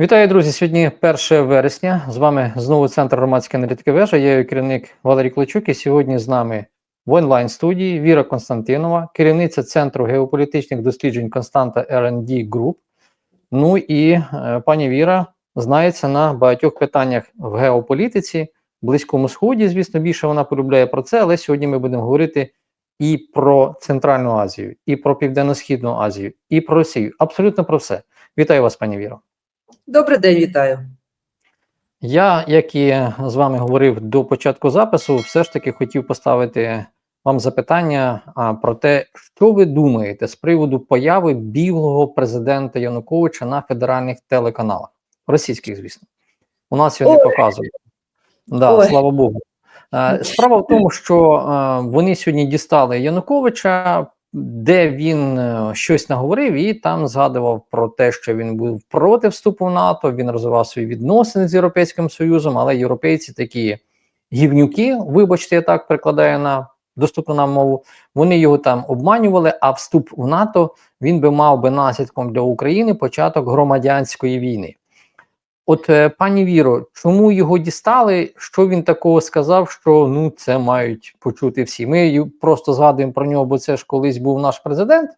Вітаю, друзі! Сьогодні 1 вересня. З вами знову центр громадської аналітики вежа. Я її керівник Валерій Кличук. І сьогодні з нами в онлайн студії Віра Константинова, керівниця Центру геополітичних досліджень Константа R&D Group. Ну і е, пані Віра знається на багатьох питаннях в геополітиці, Близькому Сході. Звісно, більше вона полюбляє про це, але сьогодні ми будемо говорити і про Центральну Азію, і про Південно-Східну Азію, і про Росію. Абсолютно про все. Вітаю вас, пані Віро. Добрий день, вітаю. Я, як і з вами говорив до початку запису, все ж таки хотів поставити вам запитання а, про те, що ви думаєте з приводу появи білого президента Януковича на федеральних телеканалах, російських, звісно. У нас його не показують. Да, Ой. слава Богу. Е, Справа в тому, що е, вони сьогодні дістали Януковича, де він е, щось наговорив, і там згадував про те, що він був проти вступу в НАТО. Він розвивав свої відносини з Європейським Союзом, але європейці такі гівнюки, вибачте, я так прикладаю на доступну нам мову. Вони його там обманювали. А вступ в НАТО він би мав би наслідком для України початок громадянської війни. От, е, пані Віро, чому його дістали? Що він такого сказав, що ну це мають почути всі? Ми просто згадуємо про нього, бо це ж колись був наш президент.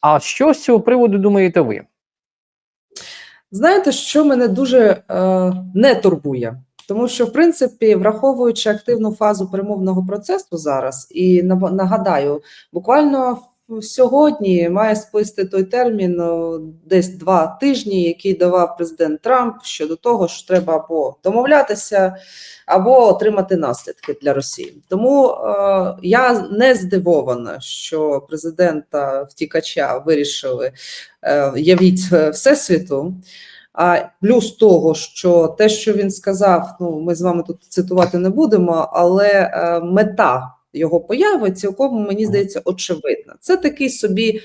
А що з цього приводу думаєте ви? Знаєте, що мене дуже е, не турбує? Тому що, в принципі, враховуючи активну фазу перемовного процесу зараз, і нагадаю, буквально сьогодні має списати той термін десь два тижні, який давав президент Трамп щодо того, що треба або домовлятися, або отримати наслідки для Росії. Тому е, я не здивована, що президента втікача вирішили е, явіть е, всесвіту. А плюс того, що те, що він сказав, ну ми з вами тут цитувати не будемо, але е, мета його появи цілком мені здається очевидна. Це такий собі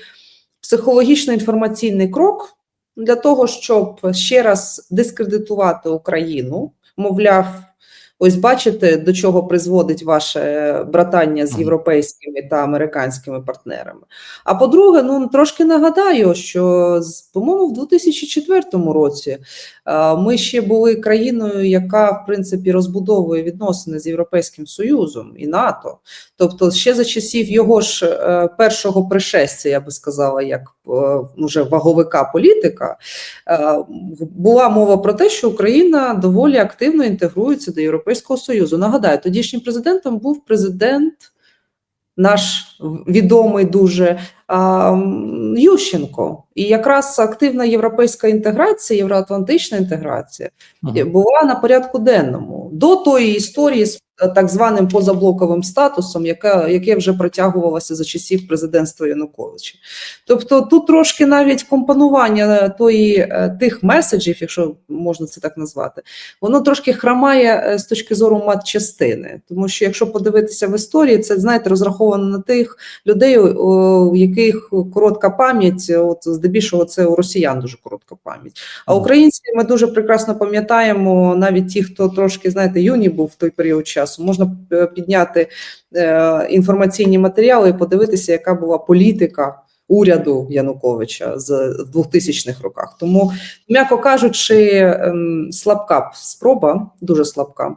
психологічно-інформаційний крок для того, щоб ще раз дискредитувати Україну, мовляв. Ось бачите, до чого призводить ваше братання з європейськими та американськими партнерами. А по-друге, ну трошки нагадаю, що по-моєму, в 2004 році е, ми ще були країною, яка в принципі розбудовує відносини з Європейським Союзом і НАТО. Тобто, ще за часів його ж е, першого пришестя, я би сказала, як е, уже ваговика політика, була мова про те, що Україна доволі активно інтегрується до Європейського Союзу. Нагадаю, тодішнім президентом був президент. Наш відомий дуже а, Ющенко, і якраз активна європейська інтеграція, євроатлантична інтеграція ага. була на порядку денному до тої історії з так званим позаблоковим статусом, яке, яке вже протягувалося за часів президентства Януковича. Тобто тут трошки навіть компонування тої е, тих меседжів, якщо можна це так назвати, воно трошки хромає е, з точки зору матчастини. Тому що якщо подивитися в історії, це знаєте розраховано на тих людей, у у яких коротка пам'ять. От здебільшого це у росіян дуже коротка пам'ять. А українці ми дуже прекрасно пам'ятаємо, навіть ті, хто трошки знаєте, юні був в той період часу, можна е, підняти е, інформаційні матеріали і подивитися, яка була політика. Уряду Януковича з 2000-х роках, тому, м'яко кажучи, ем, слабка спроба, дуже слабка.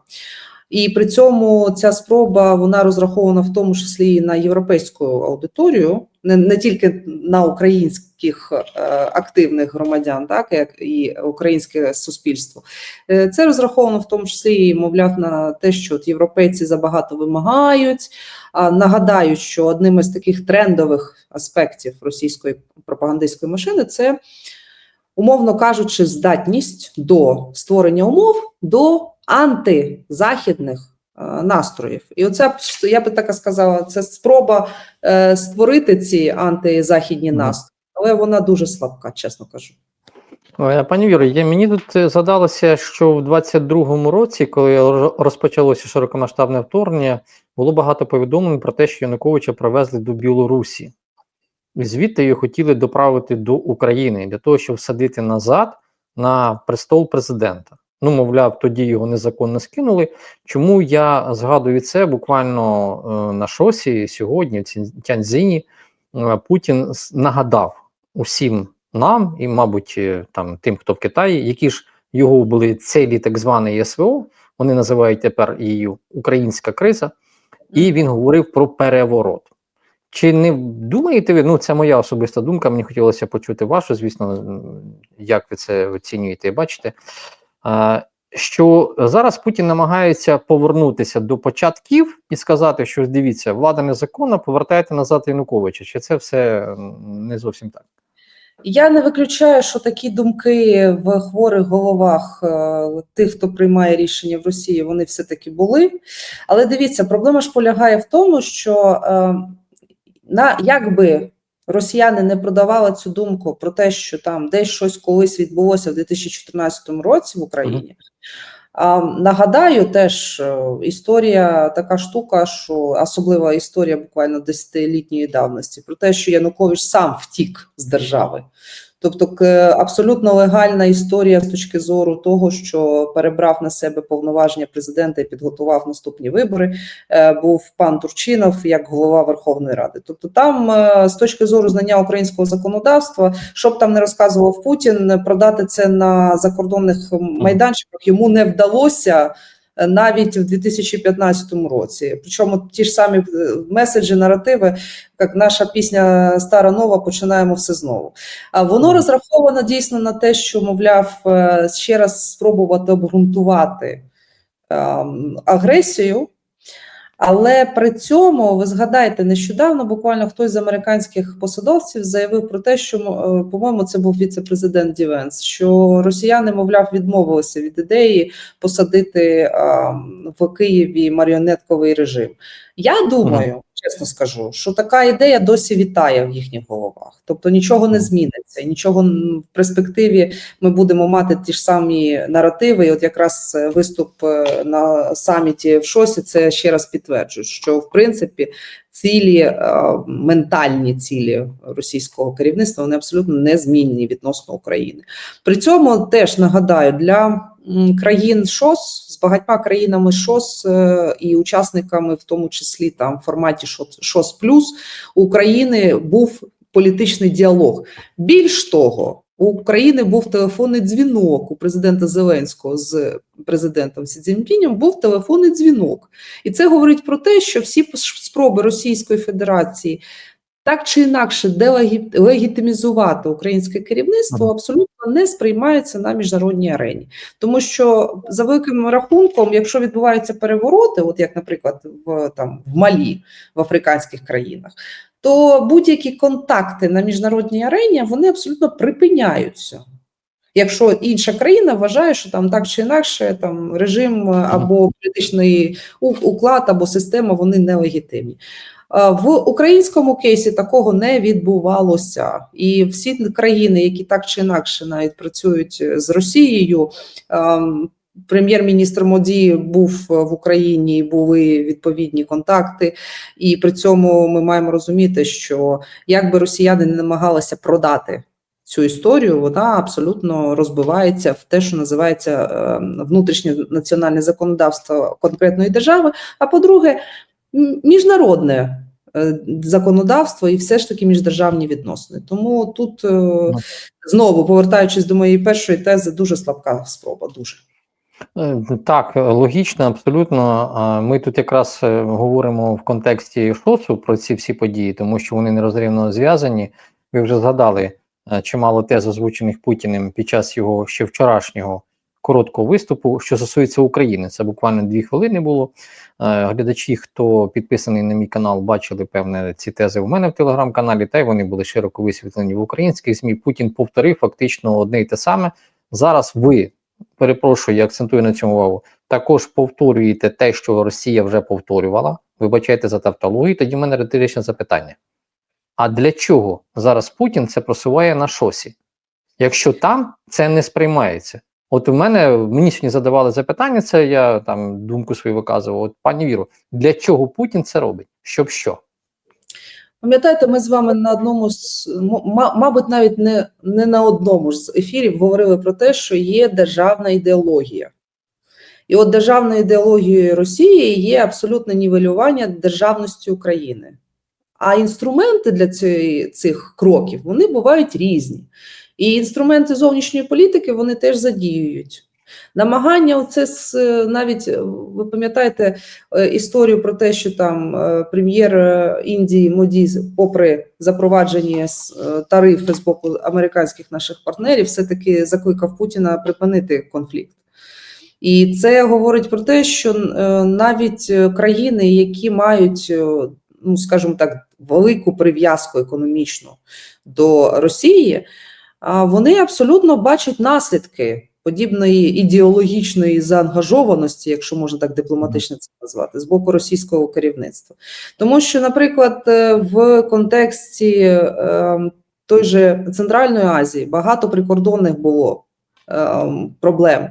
І при цьому ця спроба вона розрахована в тому числі і на європейську аудиторію, не, не тільки на українських е, активних громадян, так як і українське суспільство. Е, Це розраховано в тому числі, мовляв, на те, що от європейці забагато вимагають. Нагадаю, що одним із таких трендових аспектів російської пропагандистської машини це, умовно кажучи, здатність до створення умов до антизахідних е, настроїв. І оце я би так сказала, це спроба е, створити ці антизахідні настрої, але вона дуже слабка, чесно кажу. Е, Пані Віро, мені тут е, згадалося, що в 22-му році, коли ро- розпочалося широкомасштабне вторгнення, було багато повідомлень про те, що Януковича привезли до Білорусі. Звідти його хотіли доправити до України для того, щоб всадити назад на престол президента. Ну, мовляв, тоді його незаконно скинули. Чому я згадую це буквально е, на шосі сьогодні, в Тяньцзині, е, Путін нагадав усім нам і, мабуть, е, там тим, хто в Китаї, які ж його були цілі так званої СВО, вони називають тепер її українська криза, і він говорив про переворот. Чи не думаєте ви, ну це моя особиста думка, мені хотілося почути вашу, звісно, як ви це оцінюєте і бачите, що зараз Путін намагається повернутися до початків і сказати, що дивіться, влада незаконна, повертайте назад Януковича. Чи це все не зовсім так? Я не виключаю, що такі думки в хворих головах е, тих, хто приймає рішення в Росії, вони все-таки були. Але дивіться, проблема ж полягає в тому, що е, на якби росіяни не продавали цю думку про те, що там десь щось колись відбулося в 2014 році в Україні. А, нагадаю, теж е, історія така штука, що особлива історія буквально десятилітньої давності про те, що Янукович сам втік з держави. Тобто к- абсолютно легальна історія з точки зору того, що перебрав на себе повноваження президента і підготував наступні вибори. е, Був пан Турчинов як голова Верховної Ради. Тобто, там е, з точки зору знання українського законодавства, що б там не розказував Путін, продати це на закордонних майданчиках йому не вдалося. Навіть в 2015 році, причому ті ж самі е, меседжі, наративи, як наша пісня Стара нова, починаємо все знову. А воно розраховано дійсно на те, що, мовляв, е, ще раз спробувати обґрунтувати ем, агресію. Але при цьому ви згадаєте, нещодавно буквально хтось з американських посадовців заявив про те, що е, по-моєму це був віце-президент Дівенс, що росіяни, мовляв, відмовилися від ідеї посадити а, в Києві маріонетковий режим. Я думаю, чесно скажу, що така ідея досі вітає в їхніх головах. Тобто нічого не зміниться, нічого в перспективі ми будемо мати ті ж самі наративи. І от якраз е, виступ е, на саміті в Шосі це ще раз підтверджує, що в принципі цілі е, ментальні цілі російського керівництва вони абсолютно незмінні відносно України. При цьому теж нагадаю для країн ШОС багатьма країнами ШОС е, і учасниками, в тому числі там в форматі ШОС- Плюс України був політичний діалог. Більш того, у України був телефонний дзвінок у президента Зеленського з президентом Сі Цзіньпінем був телефонний дзвінок, і це говорить про те, що всі спроби Російської Федерації так чи інакше делегітимізувати українське керівництво абсолютно не сприймаються на міжнародній арені, тому що за великим рахунком, якщо відбуваються перевороти, от як, наприклад, в там в Малі в африканських країнах, то будь-які контакти на міжнародній арені вони абсолютно припиняються. Якщо інша країна вважає, що там так чи інакше там режим або політичний уклад або система вони нелегітимні. Е, В українському кейсі такого не відбувалося, і всі країни, які так чи інакше навіть працюють з Росією. ем, Прем'єр-міністр Моді був в Україні, були відповідні контакти, і при цьому ми маємо розуміти, що як би росіяни не намагалися продати цю історію, вона абсолютно розбивається в те, що називається е, внутрішнє національне законодавство конкретної держави. А по-друге, міжнародне е, законодавство і все ж таки міждержавні відносини. Тому тут е, знову повертаючись до моєї першої тези, дуже слабка спроба. Дуже. Е, Так, логічно, абсолютно. Ми тут якраз говоримо в контексті ШОСу про ці всі події, тому що вони нерозривно зв'язані. Ви вже згадали чимало тез, озвучених Путіним під час його ще вчорашнього короткого виступу, що стосується України. Це буквально дві хвилини було. Е, Глядачі, хто підписаний на мій канал, бачили певне ці тези у мене в телеграм-каналі, та й вони були широко висвітлені в українських ЗМІ. Путін повторив фактично одне й те саме. Зараз ви перепрошую, я акцентую на цьому увагу. Також повторюєте те, що Росія вже повторювала. Вибачайте за тавтологію. Тоді в мене риторичне запитання. А для чого зараз Путін це просуває на шосі? Якщо там це не сприймається? От у мене мені сьогодні задавали запитання, це я там думку свою виказував. От пані Віру, для чого Путін це робить? Щоб що? Пам'ятаєте, ми з вами на одному з мабуть, навіть не, не на одному ж з ефірів говорили про те, що є державна ідеологія. І от державною ідеологією Росії є абсолютне нівелювання державності України. А інструменти для цієї, цих кроків вони бувають різні. І інструменти зовнішньої політики вони теж задіюють. Намагання, оце е, навіть е, ви пам'ятаєте е, історію про те, що там прем'єр Індії Моді, попри запровадження тарифи з боку американських наших партнерів, все-таки закликав Путіна припинити конфлікт. І це говорить про те, що навіть країни, які мають, ну скажімо так, велику прив'язку економічну до Росії, вони абсолютно бачать наслідки подібної ідеологічної заангажованості, якщо можна так дипломатично це назвати, з боку російського керівництва. Тому що, наприклад, е, в контексті е, той же Центральної Азії багато прикордонних було е, проблем.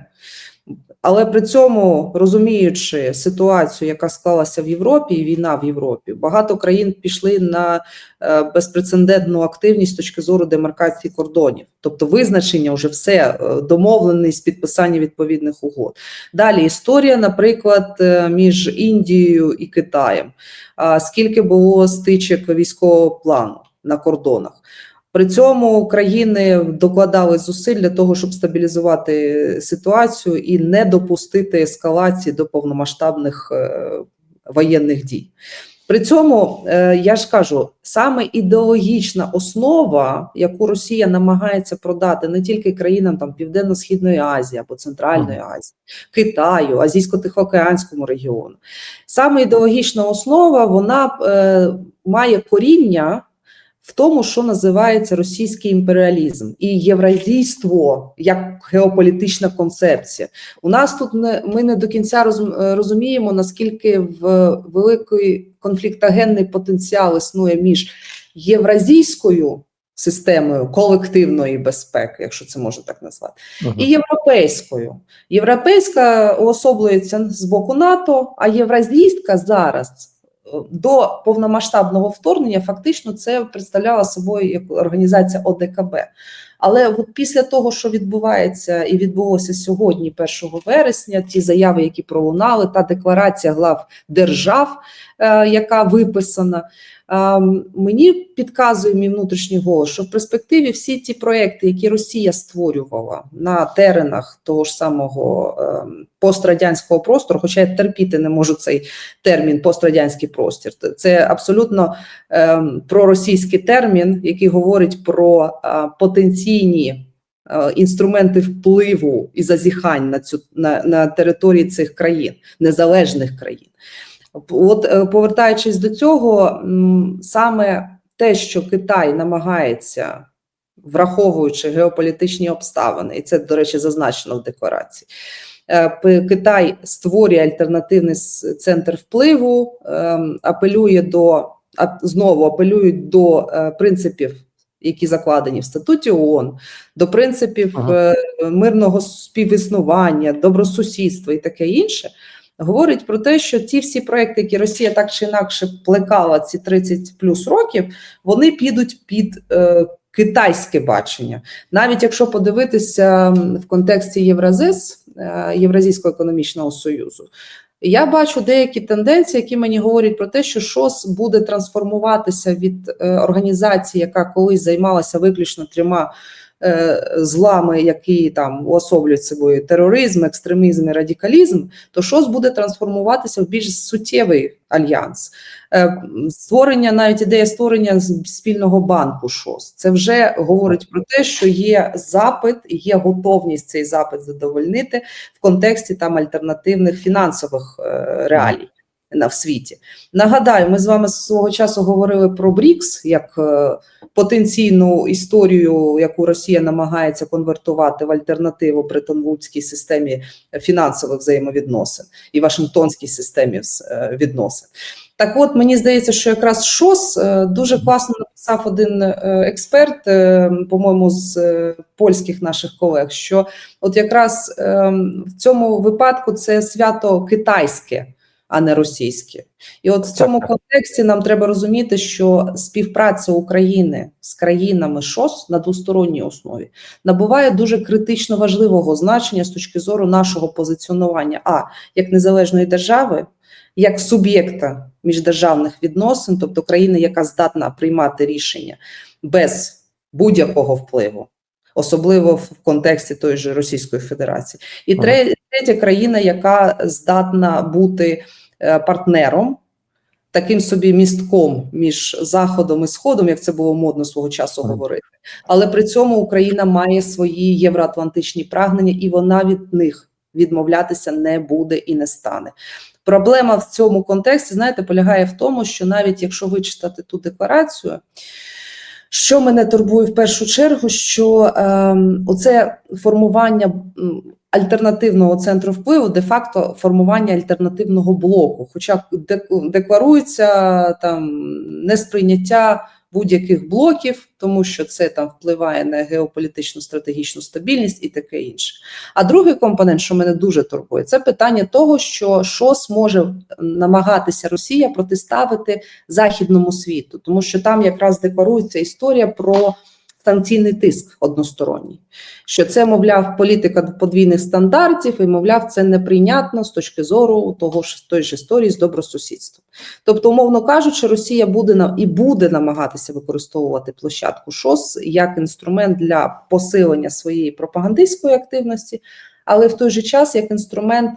Але при цьому, розуміючи ситуацію, яка склалася в Європі, і війна в Європі, багато країн пішли на е, безпрецедентну активність з точки зору демаркації кордонів, тобто визначення вже все е, домовленість, підписання відповідних угод. Далі історія, наприклад, е, між Індією і Китаєм. Скільки було стичок військового плану на кордонах? При цьому країни докладали зусиль для того, щоб стабілізувати ситуацію і не допустити ескалації до повномасштабних е, воєнних дій. При цьому е, я ж кажу, саме ідеологічна основа, яку Росія намагається продати не тільки країнам там Південно-Східної Азії або Центральної Азії, Китаю, Азійсько-Тихоокеанському регіону, саме ідеологічна основа вона е, має коріння в тому, що називається російський імперіалізм і євразійство як геополітична концепція. У нас тут не ми не до кінця е, розуміємо, наскільки в великий конфліктогенний потенціал існує між євразійською системою колективної безпеки, якщо це можна так назвати, Мгм. і європейською. Європейська уособлюється з боку НАТО, а євразійська зараз до повномасштабного вторгнення фактично це представляла собою як організація ОДКБ. Але от після того, що відбувається і відбулося сьогодні, 1 вересня, ті заяви, які пролунали, та декларація глав держав, е, яка виписана, мені підказує мій внутрішній голос, що в перспективі всі ті проекти, які Росія створювала на теренах того ж самого е, пострадянського простору, хоча я терпіти не можу цей термін пострадянський простір, це абсолютно е, проросійський термін, який говорить про е, потенційні е, інструменти впливу і зазіхань на цю на, на території цих країн, незалежних країн. От е, повертаючись до цього, саме те, що Китай намагається, враховуючи геополітичні обставини, і це, до речі, зазначено в декларації. е, Китай створює альтернативний центр впливу, ем, апелює до знову апелюють до е, принципів, які закладені в статуті ООН, до принципів Ага. мирного співіснування, добросусідства і таке інше. Говорить про те, що ті всі проекти, які Росія так чи інакше плекала ці 30 плюс років, вони підуть під е, китайське бачення. Навіть якщо подивитися в контексті Євразис, е, Євразійського економічного союзу, я бачу деякі тенденції, які мені говорять про те, що ШОС буде трансформуватися від е, організації, яка колись займалася виключно трьома е, злами, які там уособлюють собою тероризм, екстремізм і радикалізм, то ШОС буде трансформуватися в більш суттєвий альянс. Е, Створення, навіть ідея створення спільного банку ШОС. Це вже говорить про те, що є запит, є готовність цей запит задовольнити в контексті там альтернативних фінансових е, реалій. На в світі нагадаю, ми з вами свого часу говорили про БРІКС як е, потенційну історію, яку Росія намагається конвертувати в альтернативу Бреттон-Вудській системі фінансових взаємовідносин і Вашингтонській системі е, відносин. Так, от мені здається, що якраз ШОС е, дуже класно написав один експерт, по-моєму, з польських наших колег, що от якраз е, в цьому випадку це свято китайське, а не російське. І от в цьому контексті нам треба розуміти, що співпраця України з країнами ШОС на двосторонній основі набуває дуже критично важливого значення з точки зору нашого позиціонування, а як незалежної держави, як суб'єкта міждержавних відносин, тобто країни, яка здатна приймати рішення без будь-якого впливу. особливо в контексті тої ж Російської Федерації. І третя країна, яка здатна бути партнером, таким собі містком між Заходом і Сходом, як це було модно свого часу говорити. Але при цьому Україна має свої євроатлантичні прагнення, і вона від них відмовлятися не буде і не стане. Проблема в цьому контексті, знаєте, полягає в тому, що навіть якщо вичитати ту декларацію, що мене турбує в першу чергу, що е, оце формування альтернативного центру впливу, де-факто формування альтернативного блоку, хоча дек- декларується там несприйняття будь-яких блоків, тому що це там впливає на геополітичну стратегічну стабільність і таке інше. А другий компонент, що мене дуже турбує, це питання того, що ШОС може намагатися Росія протиставити західному світу, тому що там якраз декларується історія про санкційний тиск односторонній, що це, мовляв, політика подвійних стандартів, і мовляв, це неприйнятно з точки зору того ж той ж історії з добросусідством. Тобто, умовно кажучи, Росія буде на і буде намагатися використовувати площадку ШОС як інструмент для посилення своєї пропагандистської активності, але в той же час як інструмент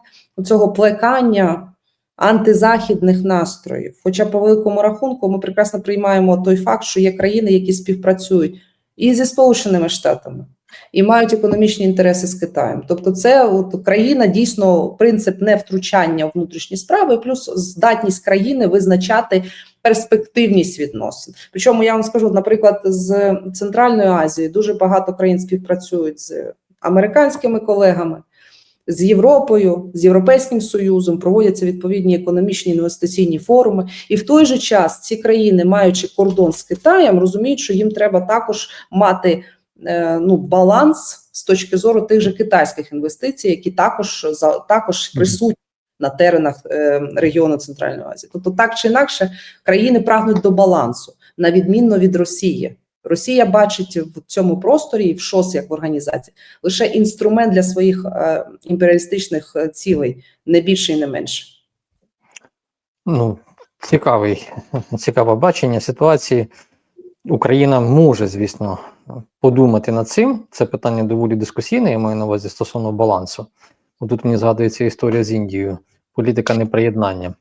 цього плекання антизахідних настроїв. Хоча, по великому рахунку, ми прекрасно приймаємо той факт, що є країни, які співпрацюють і зі Сполученими Штатами. І мають економічні інтереси з Китаєм. Тобто, це от країна дійсно принцип невтручання в внутрішні справи, плюс здатність країни визначати перспективність відносин. Причому я вам скажу, наприклад, з Центральної Азії дуже багато країн співпрацюють з американськими колегами, з Європою, з Європейським Союзом проводяться відповідні економічні інвестиційні форуми, і в той же час ці країни, маючи кордон з Китаєм, розуміють, що їм треба також мати е, ну, баланс з точки зору тих же китайських інвестицій, які також за також присутні на теренах е, регіону Центральної Азії. Тобто, так чи інакше, країни прагнуть до балансу, на відмінно від Росії. Росія бачить в цьому просторі в ШОС як в організації лише інструмент для своїх е, імперіалістичних е, цілей, не більше і не менше. Ну, цікавий, цікаве бачення ситуації. Україна може, звісно, подумати над цим. Це питання доволі дискусійне, я маю на увазі стосовно балансу. Тут мені згадується історія з Індією, політика неприєднання.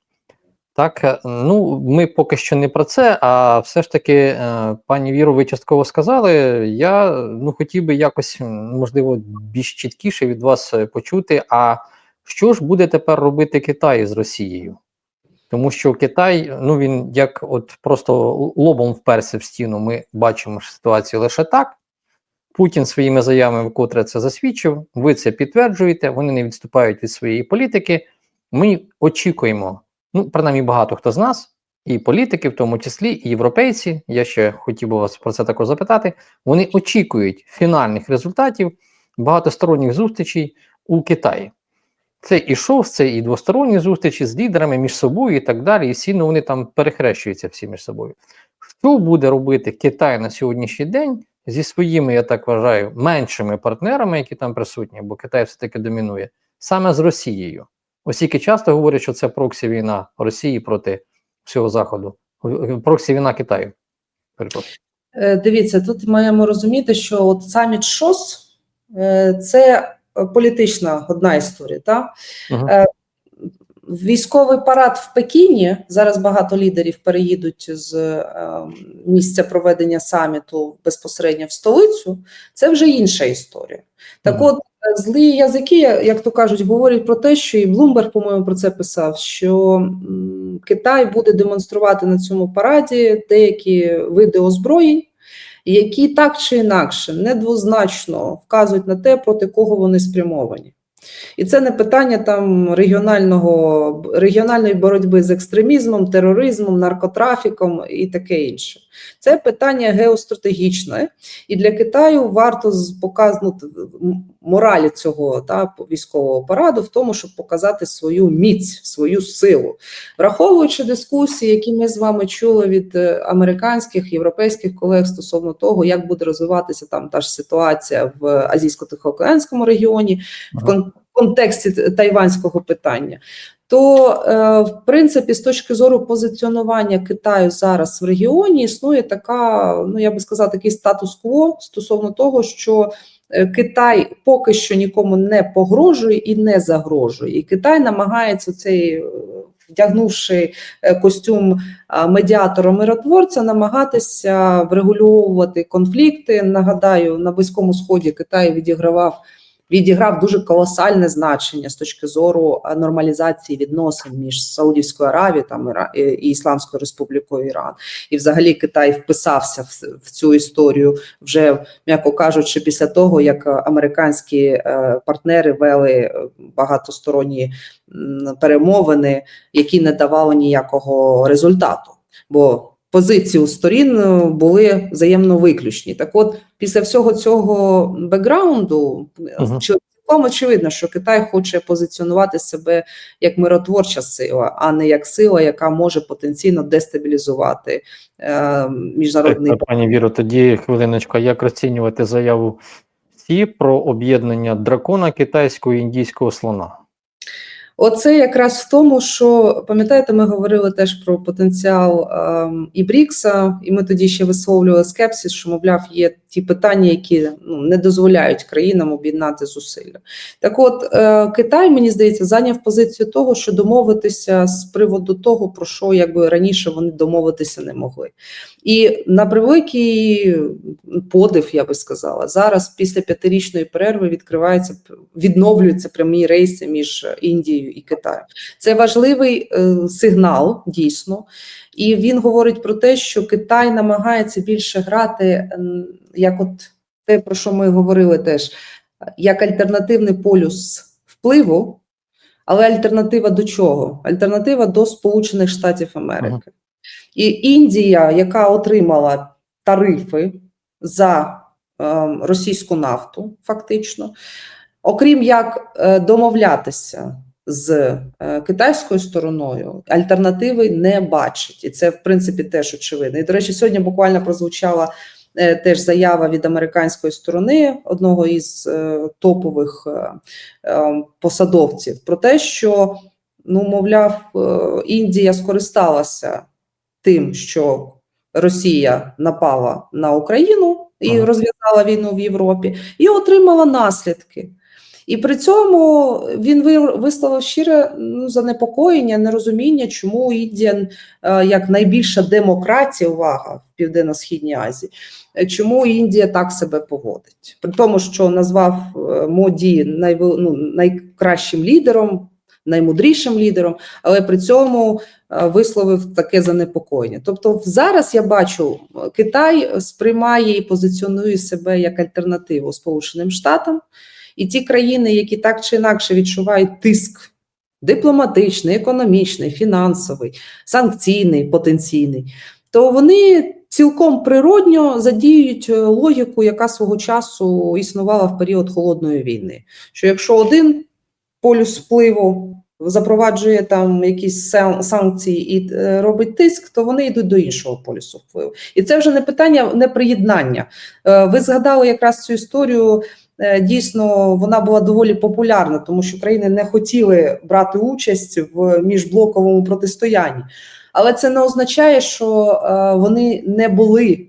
Так, е, ну ми поки що не про це, а все ж таки, е, пані Віро, ви частково сказали. Я ну хотів би якось, можливо, більш чіткіше від вас е, почути. А що ж буде тепер робити Китай з Росією? Тому що Китай, ну він як от просто лобом вперся в стіну. Ми бачимо ситуацію лише так. Путін своїми заявами вкотре це засвідчив. Ви це підтверджуєте. Вони не відступають від своєї політики. Ми очікуємо. Ну, принаймні, багато хто з нас, і політики, в тому числі, і європейці. Я ще хотів би вас про це також запитати. Вони очікують фінальних результатів багатосторонніх зустрічей у Китаї. Це і ШОС, це і двосторонні зустрічі з лідерами між собою і так далі. І всі ну, вони там перехрещуються всі між собою. Що буде робити Китай на сьогоднішній день зі своїми, я так вважаю, меншими партнерами, які там присутні, бо Китай все-таки домінує, саме з Росією? Оскільки часто говорять, що це проксі війна Росії проти всього Заходу, проксі війна Китаю. Перепрошую. Е, Дивіться, тут маємо розуміти, що от саміт ШОС е, це політична одна історія. Та? Е, Військовий парад в Пекіні зараз багато лідерів переїдуть з е, місця проведення саміту безпосередньо в столицю. Це вже інша історія. Так, Мгм. от е, злі язики, як то кажуть, говорять про те, що і Блумберг, по-моєму, про це писав: що Китай буде демонструвати на цьому параді деякі види озброєнь, які так чи інакше недвозначно вказують на те, проти кого вони спрямовані. І це не питання там регіонального регіональної боротьби з екстремізмом, тероризмом, наркотрафіком і таке інше. Це питання геостратегічне, і для Китаю варто показати моралі цього та військового параду в тому, щоб показати свою міць, свою силу, враховуючи дискусії, які ми з вами чули від американських європейських колег стосовно того, як буде розвиватися там та ж ситуація в азійсько-тихоокеанському регіоні. В контексті тайванського питання, то е, в принципі, з точки зору позиціонування Китаю зараз в регіоні існує така, ну я би сказала, такий статус-кво стосовно того, що е, Китай поки що нікому не погрожує і не загрожує. І Китай намагається цей, е, вдягнувши костюм медіатора миротворця, намагатися врегульовувати конфлікти. Нагадаю, на Близькому Сході Китай відігравав відіграв дуже колосальне значення з точки зору нормалізації відносин між Саудівською Аравією там, і Ісламською Республікою Іран. І взагалі Китай вписався в, в цю історію вже, м'яко кажучи, після того, як е, американські е, партнери вели е, багатосторонні перемовини, які не давали ніякого результату. Бо позиції у сторін е, були взаємно виключні. Так от, після всього цього бекграунду, Мгм. чи- цілком очевидно, що Китай хоче позиціонувати себе як миротворча сила, а не як сила, яка може потенційно дестабілізувати е, міжнародний Так, пані Віро, тоді хвилиночку, як розцінювати заяву Сі про об'єднання дракона китайського і індійського слона? Оце якраз в тому, що пам'ятаєте, ми говорили теж про потенціал ем, і Брікса, і ми тоді ще висловлювали скепсис, що мовляв, є ті питання, які ну не дозволяють країнам об'єднати зусилля. Так, от е, Китай, мені здається, зайняв позицію того, що домовитися з приводу того, про що якби раніше вони домовитися не могли. І на превеликий подив, я би сказала, зараз після п'ятирічної перерви відкривається відновлюються прямі рейси між Індією і Китаєм. Це важливий е, сигнал, дійсно, і він говорить про те, що Китай намагається більше грати, як от те, про що ми говорили теж, як альтернативний полюс впливу. Але альтернатива до чого? Альтернатива до Сполучених Штатів Америки. І Індія, яка отримала тарифи за ем, російську нафту, фактично, окрім як е, домовлятися з е, китайською стороною, альтернативи не бачить. І це, в принципі, теж очевидно. І, до речі, сьогодні буквально прозвучала е, теж заява від американської сторони одного із е, топових посадовців про те, що, ну, мовляв, Індія скористалася тим, що Росія напала на Україну і Ага. розв'язала війну в Європі, і отримала наслідки. І при цьому він ви- висловив щире ну, занепокоєння, нерозуміння, чому Індія, е, як найбільша демократія, увага в Південно-Східній Азії, е, чому Індія так себе поводить. При тому, що назвав е, Моді найвел- ну, найкращим лідером, наймудрішим лідером, але при цьому висловив таке занепокоєння. Тобто, зараз я бачу, Китай сприймає і позиціонує себе як альтернативу Сполученим Штатам, і ті країни, які так чи інакше відчувають тиск дипломатичний, економічний, фінансовий, санкційний, потенційний, то вони цілком природньо задіють е, логіку, яка свого часу існувала в період холодної війни. Що якщо один полюс впливу запроваджує там якісь санкції і е, робить тиск, то вони йдуть до іншого полюсу впливу. І це вже не питання не приєднання. Е, Ви згадали якраз цю історію. Е, Дійсно, вона була доволі популярна, тому що країни не хотіли брати участь в міжблоковому протистоянні. Але це не означає, що е, вони не були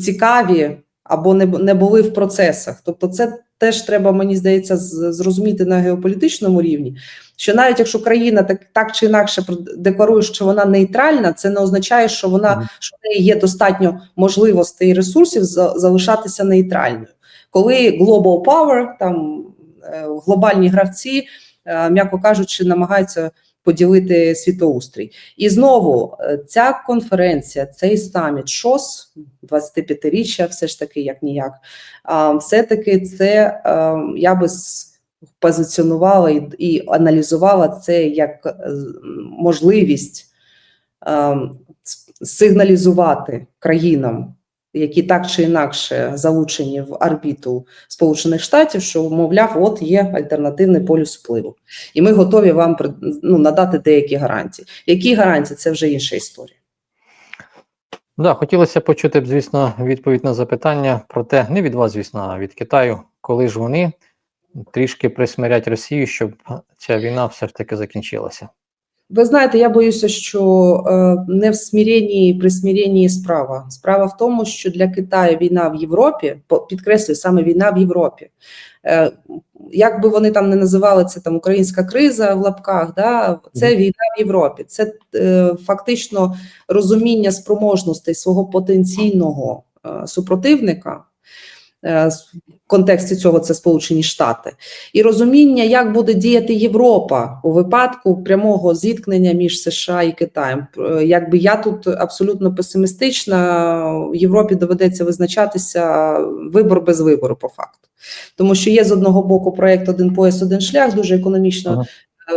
цікаві або не, були в процесах. Тобто, це теж треба, мені здається, зрозуміти на геополітичному рівні. Що навіть якщо країна так, так чи інакше декларує, що вона нейтральна, це не означає, що вона що в неї є достатньо можливостей і ресурсів за- залишатися нейтральною. Коли global power, там е, глобальні гравці, е, м'яко кажучи, намагаються поділити світоустрій. І знову е, ця конференція, цей саміт ШОС, 25-річчя, все ж таки, як ніяк, все-таки це я би позиціонувала і, і аналізувала це як можливість е, сигналізувати країнам, які так чи інакше залучені в арбіту Сполучених Штатів, що мовляв, от є альтернативний полюс впливу, і ми готові вам ну, надати деякі гарантії. Які гарантії це вже інша історія. Да, хотілося почути б, звісно, відповідь на запитання про те, не від вас, звісно, а від Китаю, коли ж вони трішки присмирять Росію, щоб ця війна все ж таки закінчилася. Ви знаєте, я боюся, що е, не в смиренні і при смиренні справа. Справа в тому, що для Китаю війна в Європі, підкреслюю, саме війна в Європі. Е, як би вони там не називали це там українська криза в лапках, да, це війна в Європі. Це е, фактично розуміння спроможностей свого потенційного е, супротивника. Е, В контексті цього це Сполучені Штати, і розуміння, як буде діяти Європа у випадку прямого зіткнення між США і Китаєм. Е, Якби я тут абсолютно песимістична, Європі доведеться визначатися вибор без вибору, по факту, тому що є з одного боку проект один пояс, один шлях, дуже економічно Ага.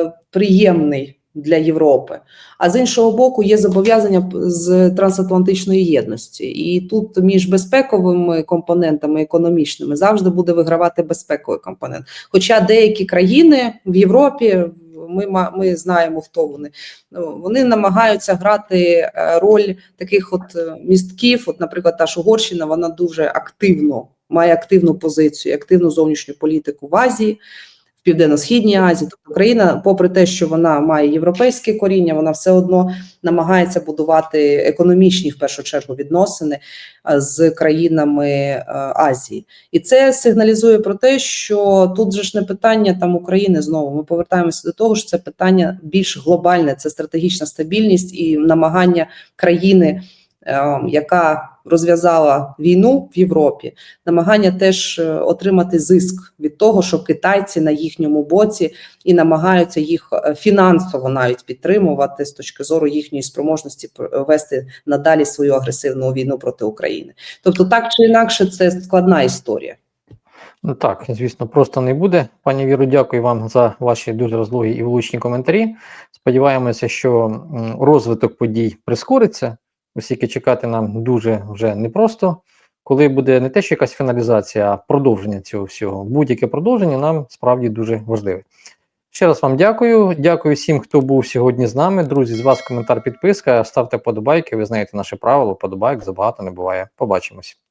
е, приємний для Європи. А з іншого боку, є зобов'язання з трансатлантичної єдності, і тут між безпековими компонентами економічними завжди буде вигравати безпековий компонент. Хоча деякі країни в Європі. Ми, ми знаємо, хто вони. Ну, Вони намагаються грати е, роль таких от е, містків. От, наприклад, та ж Угорщина, вона дуже активно має активну позицію, активну зовнішню політику в Азії, Південно-Східній Азії. Тобто Україна, попри те, що вона має європейське коріння, вона все одно намагається будувати економічні в першу чергу відносини з країнами Азії, і це сигналізує про те, що тут же ж не питання там України знову. Ми повертаємося до того, що це питання більш глобальне, це стратегічна стабільність і намагання країни, е, яка розв'язала війну в Європі, намагання теж е, отримати зиск від того, що китайці на їхньому боці і намагаються їх е, фінансово навіть підтримувати з точки зору їхньої спроможності пр- вести надалі свою агресивну війну проти України. Тобто, так чи інакше, це складна історія. Ну так, звісно, просто не буде. Пані Віру, дякую вам за ваші дуже розлогі і влучні коментарі. Сподіваємося, що розвиток подій прискориться, оскільки чекати нам дуже вже непросто. Коли буде не те, що якась фіналізація, а продовження цього всього. Будь-яке продовження нам справді дуже важливе. Ще раз вам дякую. Дякую всім, хто був сьогодні з нами. Друзі, з вас коментар, підписка. Ставте подобайки. Ви знаєте наше правило. Подобайк забагато не буває. Побачимось.